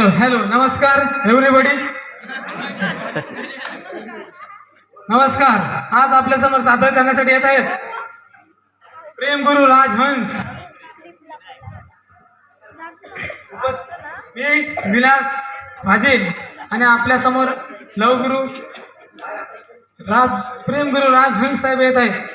Hello नमस्कार everybody. नमस्कार आज आपल्यासमोर सादर करण्यासाठी येत आहेत प्रेम गुरु राजहंस. मी विलास भाजील आणि आपल्यासमोर लवगुरु राज प्रेम गुरु राजहंस साहेब येत आहेत.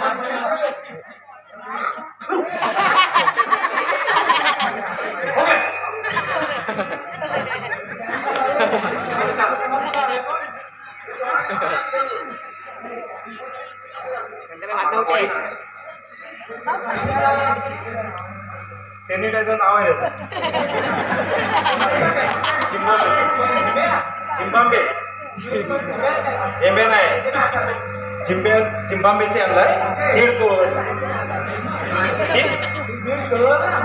I'm not. चिंबे चिंबांबेचे आणलाय दीड कोड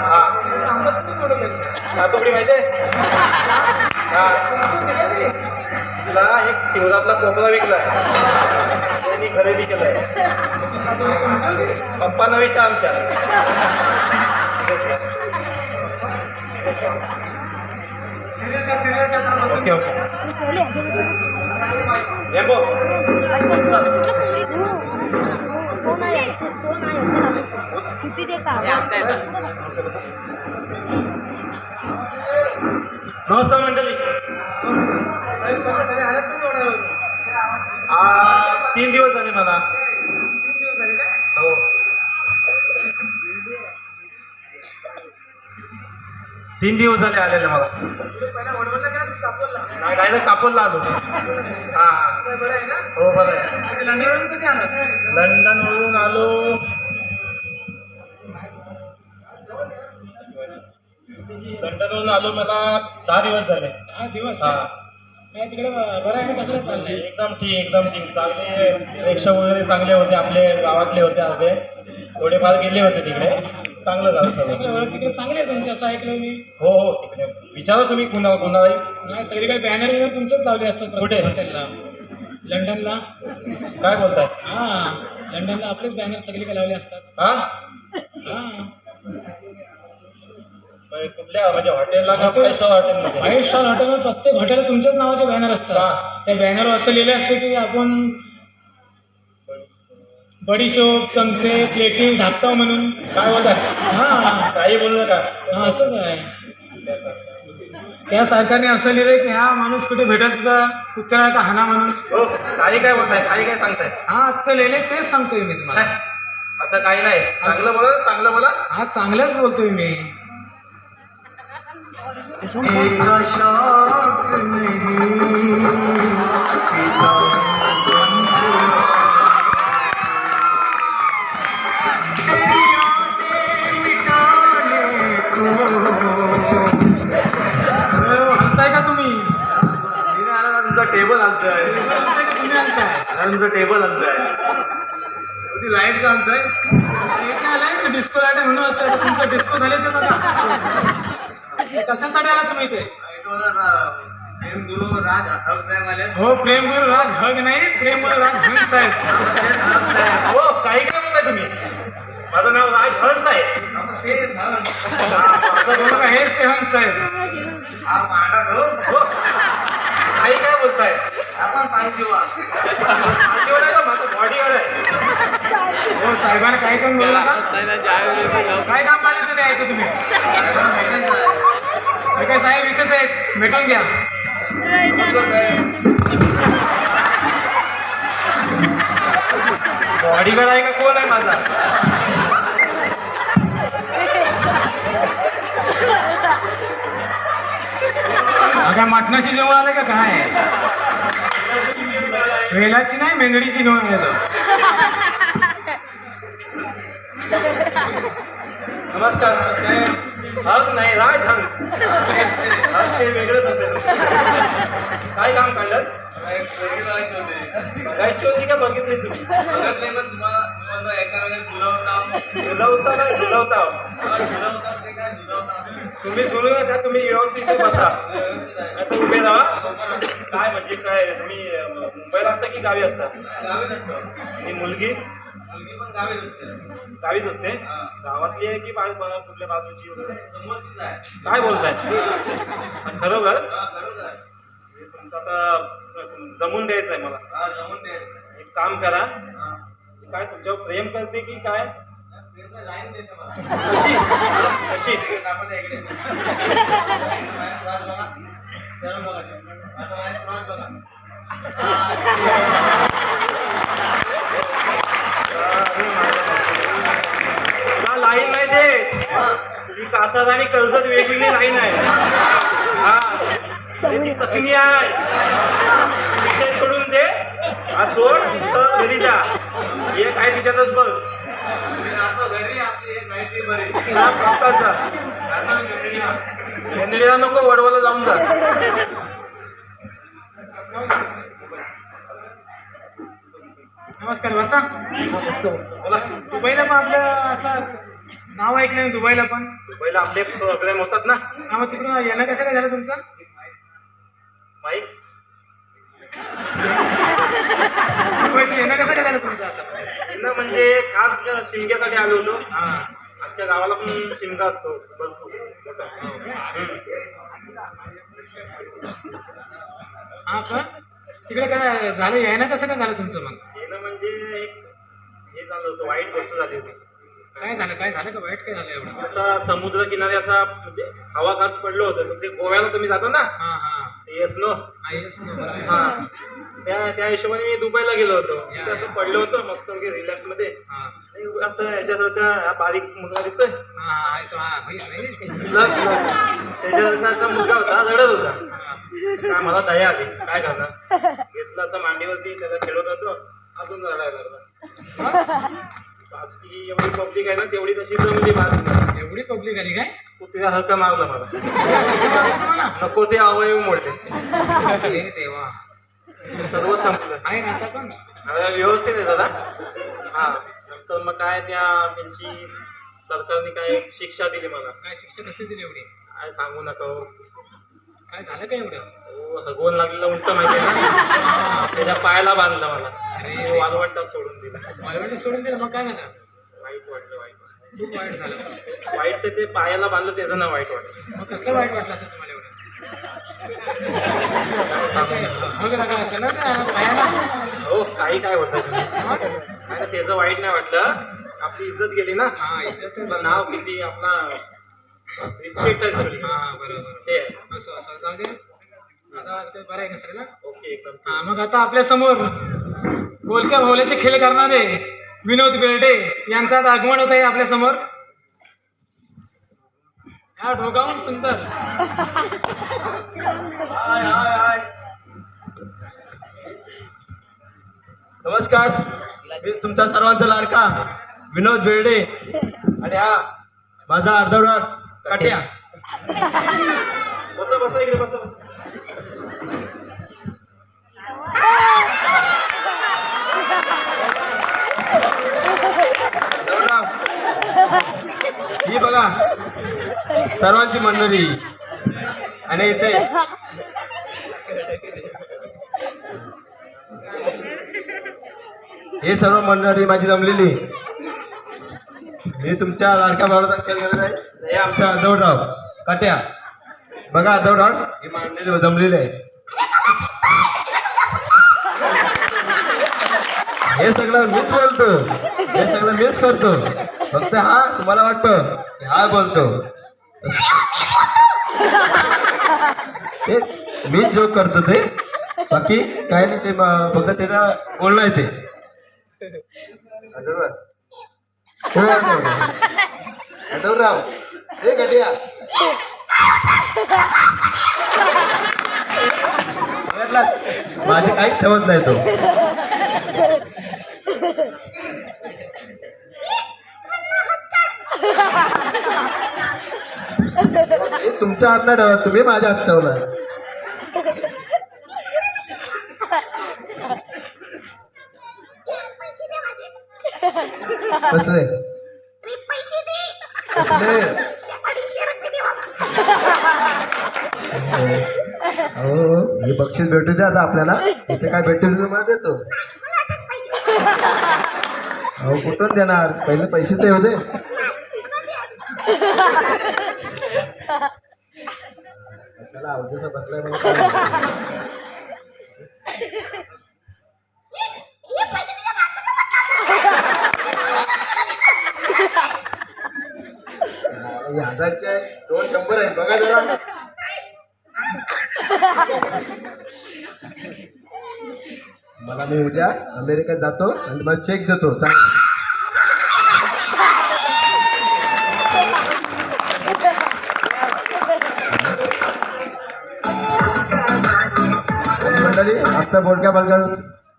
हा. सातोपडी माहिती आहे? हा. तिला एक ठेवदातला कोपरा विकलाय. त्यांनी खरेदी केलाय. पप्पा नवीच्या आमच्या. Okay okay. एम्बो किती ते का नमस्कार मंडळी. आ, तीन दिवस झाले मला. हो. तीन दिवस झाले आलेले मला. नाही काय तर कापूरला आलो हा. हो बरं आहे. लंडनवरून आलो. लंडनवरून आलो मला दहा दिवस झाले. हा दिवस? हा. काय तिकडे बरं आहे ना कसं चाललंय एकदम ठीक एकदम ठीक. चांगले रिक्षा वगैरे चांगले होते आपले गावातले होते अर्धे थोडेफार गेले होते तिकडे. चांगलं झालं सगळं. तिकडे चांगले आहे तुमचे असं ऐकलं मी. हो हो तिकडे. विचारा तुम्ही कुणा कुणालाही. नाही सगळीकडे बॅनर वगैरे तुमचेच लावले असतात कुठे? हॉटेलला लंडनला. काय बोलताय? हा लंडनला आपलेच बॅनर सगळीकडे लावले असतात. हा? हा. म्हणजे कुठल्या म्हणजे हॉटेलला का फाईव्ह स्टार हॉटेलमध्ये फाईव्ह स्टार हॉटेलवर प्रत्येक हॉटेलला तुमच्याच नावाचे बॅनर असतात. त्या बॅनरवर असं लिहिले असते की आपण बडीशोप चमचे प्लेटिंग ढाकतो म्हणून. काय बोलताय? हा. काही बोलू नका. हा असंच आहे. त्या सरकारने असं लिहिलंय की हा माणूस कुठे भेटत का कुत्र्याला का हाना म्हणून? हो काही काय बोलताय काही काय सांगताय? हा आजचं लिहिलंय तेच सांगतोय मी तुम्हाला. काय? असं काही नाही. चांगलं बोला चांगलं बोला. हा चांगलंच बोलतोय मी. अरे, हलताय तुमचं टेबल आणतोय ती लाइट का आणतोय आलाय डिस्को लाइट म्हणून असतं तुमचं डिस्को झाले ते बघा. कशासाठी आला तुम्ही इथे? गुरु राज हक साहेब आले हो प्रेम गुरु राज हग नाही प्रेम गुरु राज हंस साहेब. हो काही काय बोलताय तुम्ही. माझं नाव राज हंस आहे असं बोलू का हेच ते हंस साहेब हो. काही काय बोलताय आपण सांगतेवर आहे का माझं बॉडीगार्ड आहे हो साहेबांना काही पण बोलला का काय काम पाहिजे ते द्यायचं तुम्ही हे काय साहेब इथेच आहेत भेटून घ्या बॉडीगार्ड आहे का? कोण आहे माझा? अगं मटणाची जेवण आलं का काय? वेलाची नाही मेंगडीची घेऊन आलेलो नमस्कार हक नाही राजहंस हक ते वेगळंच होते. काय काम काढलं? बघायची होती. का बघितली तुम्ही? झुलवता नाही झुलवता तुम्ही झुलू नका तुम्ही व्यवस्थित बसा. आता उभे राहा. काय म्हणजे काय तुम्ही मुंबईला असता की गावी असता? ही मुलगी? गावीच असते. गावातली आहे की कुठल्या बाजूची वगैरे? काय बोलताय? खरोखर? तुमचं आता जमून द्यायचं आहे मला एक काम करा. काय तुमच्यावर प्रेम करते की काय? लाईन नाही ते ती आणि कर्जत वेगवेगळी लाईन आहे. हा. ती चकली आहे. विषय सोडून दे. हा सोड. तिचं घरी जा. एक आहे तिच्यातच बघ. भेंदडीला नको वडवला जाऊन जा. नमस्कार बसा बोला दुबईला पण आपलं असं नाव ऐकलं ना दुबईला पण. पहिला आपले प्रोग्राम होतात ना. हा मग तिकडून येणं कसं काय झालं तुमचं? माईक? दुबईचं येणं कसं काय झालं तुमचं आता? ना म्हणजे खास शिमग्यासाठी आलो होतो. हा. आमच्या गावाला पण शिमगा असतो. भरपूर. मोठा. हा का तिकडे काय झालं? यायनं कसं काय झालं तुमचं मग? ना म्हणजे एक हे झालं होतं वाईट गोष्ट झाली होती. काय झालं? काय झालं का? वाईट काय झालं एवढं? असा समुद्र किनारी असा म्हणजे हवा खात पडलं होतं. जसे गोव्याला तुम्ही जाता ना हा हा. Yes no. आईच नव्हतं. हा. त्या त्या हिशोबाने मी दुबईला गेलो होतो. तिथे असं पडलं होतं मस्त रिलॅक्समध्ये. हा. असं ह्याच्यासारखा बारीक मुलगा दिसतोय. हा हा हा लक्ष त्याच्यासारखा असा मुलगा होता रडत होता. काय मला दया आली. काय करणार? घेतलं असं मांडीवरती त्याला खेळत होतो. अजून रडायला लागला. बाकी एवढी पब्लिक आहे ना तेवढी तशी जमली बाजूला एवढी पब्लिक आली काय? कुत्र्या हलका मारला मला. नको ते अवयव मोडले. देवा. सर्व संपलं. आहे ना आता पण? व्यवस्थित आहे दादा. हा. नंतर मग काय त्या त्यांची सरकारने काय शिक्षा दिली मला? काय शिक्षा कसली दिली एवढी? काय सांगू नका हो. काय झालं काय एवढं? हो, हगवून लागलेलं उलट माहिती आहे ना? त्याच्या पायाला बांधलं मला. अरे वालवंटा सोडून दिला. वाळवंटी सोडून दिलं मग काय झालं? वाईट वाटलं वाईट. खूप वाईट झालं. वाईट तर ते पायाला बांधलं त्याचं ना वाईट वाटलं. मग कसलं वाईट वाटलं असेल हो काही काय होतं त्याचं वाईट नाही वाटलं. आपली इज्जत गेली ना. हा इज्जत नाव किती आपला रिस्पेक्ट आहे सगळी. हा बरोबर. ते. असं असं जाऊ दे. आता आज बरं आहे का सगळं ओके एकदम. हा मग आता आपल्यासमोर बोलक्या भावल्याचे खेळ करणारे विनोद बेर्डे यांचं आता आगमन होत आहे आपल्यासमोर. या ढोगाहून सुंदर. हाय हाय हाय. नमस्कार. मी तुमचा सर्वांचा लाडका विनोद बेर्डे. आणि हा माझा अर्धवराट काट्या. बस बस इकडे बस बस. ही बघा सर्वांची मंडळी. आणि इथे हे सर्व मंडळी माझी जमलेली. मी तुमच्या लाडक्या भावाचा खेळ करत आहे. हे आमच्या आदवराव काट्या. बघा आदवराव ही मंडळी जमलेली आहे. हे सगळं मीच बोलतो. हे सगळं मीच करतो. फक्त हा तुम्हाला वाटतं हा बोलतो. ते मीच जोक करतो ते. बाकी काय नाही ते फक्त त्याला बोलणं आहे ते. हो, आठवराव. हे गड्या माझे काहीच ठेवत नाही तो. तुमच्या हात नाही ठेवा तुम्ही माझ्या हात ठेवला. कसले कसले हो हे बक्षीस भेटू द्या आता आपल्याला. इथे काय भेटू तुम्हाला देतो. अहो कुठून देणार? पहिले पैसे ते होते कशाला अवधीचा बसलाय मला काय माहिती. हा, हे हजारचे आहे दोन शंभर आहेत बघा जरा. मला मी उद्या अमेरिकेत जातो आणि मला चेक देतो. चांग मंडळी आजचा बोडक्या बलका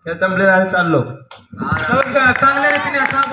खेळ संपलेला आहे चाललो. नमस्कार चांगले